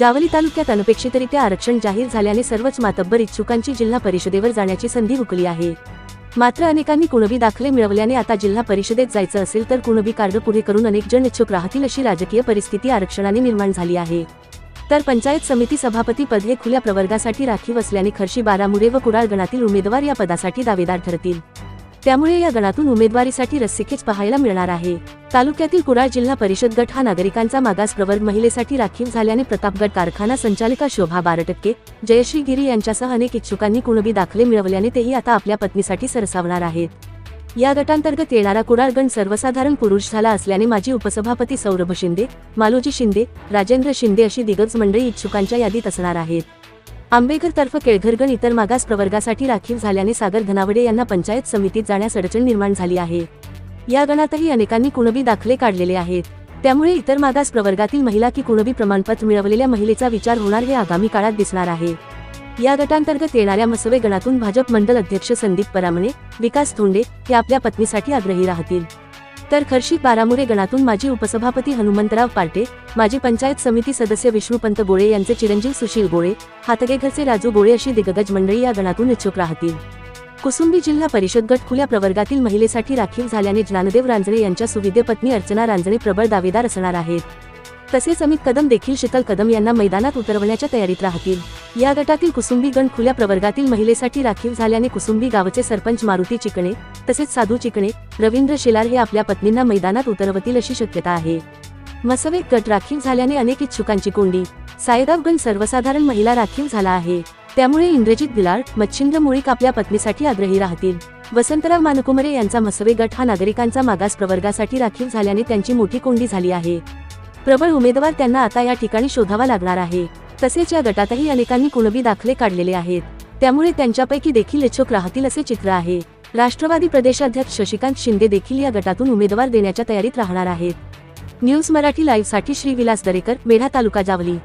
जावली तालुक्यात अनपेक्षितरित्या आरक्षण जाहीर झाल्याने सर्वच मातब्बर इच्छुकांची जिल्हा परिषदेवर जाण्याची संधी हुकली आहे. मात्र अनेकांनी कुणबी दाखले मिळवल्याने आता जिल्हा परिषदेत जायचं असेल तर कुणबी कार्ड पुढे करून अनेक जण इच्छुक राहतील अशी राजकीय परिस्थिती आरक्षणाने निर्माण झाली आहे. तर पंचायत समिती सभापती पद हे खुल्या प्रवर्गासाठी राखीव असल्याने खर्शी बारामुरे व कुडाळ गणातील उमेदवार या पदासाठी दावेदार ठरतील. त्यामुळे या गणातून उमेदवारीसाठी रस्सीखेच पाहायला मिळणार आहे. तालुक्यातील कुडाळ जिल्हा परिषद गट हा नागरिकांचा मागास प्रवर्ग महिलेसाठी राखीव झाल्याने प्रतापगड कारखाना संचालिका शोभा बारटक्के जयश्री गिरी यांच्यासह अनेक इच्छुकांनी कुणबी दाखले मिळवल्याने तेही आता आपल्या पत्नीसाठी सरसावणार आहेत. या गटांतर्गत येणारा कुडाळ गण सर्वसाधारण पुरुष झाला असल्याने माजी उपसभापती सौरभ शिंदे मालोजी शिंदे राजेंद्र शिंदे अशी दिग्गज मंडळी इच्छुकांच्या यादीत असणार आहेत. आंबेकर तर्फ केळघरगण इतर मागास प्रवर्गासाठी राखीव झाल्याने सागर धनावडे यांना पंचायत समितीत जाण्यास अडचण निर्माण झाली आहे. या गणातही अनेकांनी कुणबी दाखले काढलेले आहेत. त्यामुळे इतर मागास प्रवर्गातील महिला की कुणबी प्रमाणपत्र मिळवलेल्या महिलेचा विचार होणार हे आगामी काळात दिसणार आहे. या गटांतर्गत येणाऱ्या मसवे गणातून भाजप मंडल अध्यक्ष संदीप परामणे विकास धोंडे हे आपल्या पत्नीसाठी आग्रही राहतील. तर खर्शी बारामुरे गणातून माजी उपसभापती हनुमंतराव पार्टे माजी पंचायत समिती सदस्य विष्णुपंत गोळे यांचे चिरंजीव सुशील गोळे हातगेघरचे राजू गोळे अशी दिग्गज मंडळी या गणातून इच्छुक राहतील. कुसुंबी जिल्हा परिषद गट खुल्या प्रवर्गातील महिलेसाठी राखीव झाल्याने ज्ञानदेव रांजणे यांच्या सुविधे पत्नी अर्चना रांजणे प्रबळ दावेदार असणार आहेत. तसेच अमित कदम देखील शीतल कदम यांना मैदानात उतरवण्याच्या तयारीत राहतील. या गटातील कुसुंबी गण खुल्या प्रवर्गातील महिलेसाठी राखीव झाल्याने कुसुंबी गावचे सरपंच मारुती चिकणे तसेच साधू चिकणे रवींद्र शेलार हे आपल्या पत्नींना मैदानात उतरवतील अशी शक्यता आहे. मसवे गट राखीव झाल्याने अनेक इच्छुकांची कोंडी. सायगाव गण सर्वसाधारण महिला राखीव झाला आहे. त्यामुळे इंद्रजित बिलाड मच्छिंद्र मुळीक आपल्या पत्नीसाठी आग्रही राहतील. वसंतराव मानकुमरे यांचा मसवे गट हा नागरिकांचा मागास प्रवर्गासाठी राखीव झाल्याने त्यांची मोठी कोंडी झाली आहे. प्रबळ उमेदवार त्यांना आता या ठिकाणी शोधावा लागणार आहे. तसेच या गटातही अनेकांनी कुणबी दाखले काढलेले आहेत. त्यामुळे त्यांच्यापैकी देखील इच्छुक राहतील असे चित्र आहे. राष्ट्रवादी प्रदेशाध्यक्ष शशिकांत शिंदे देखील या गटातून उमेदवार देण्याच्या तयारीत राहणार आहेत. न्यूज मराठी लाईव्हसाठी श्री विलास दरेकर मेढा तालुका जावली.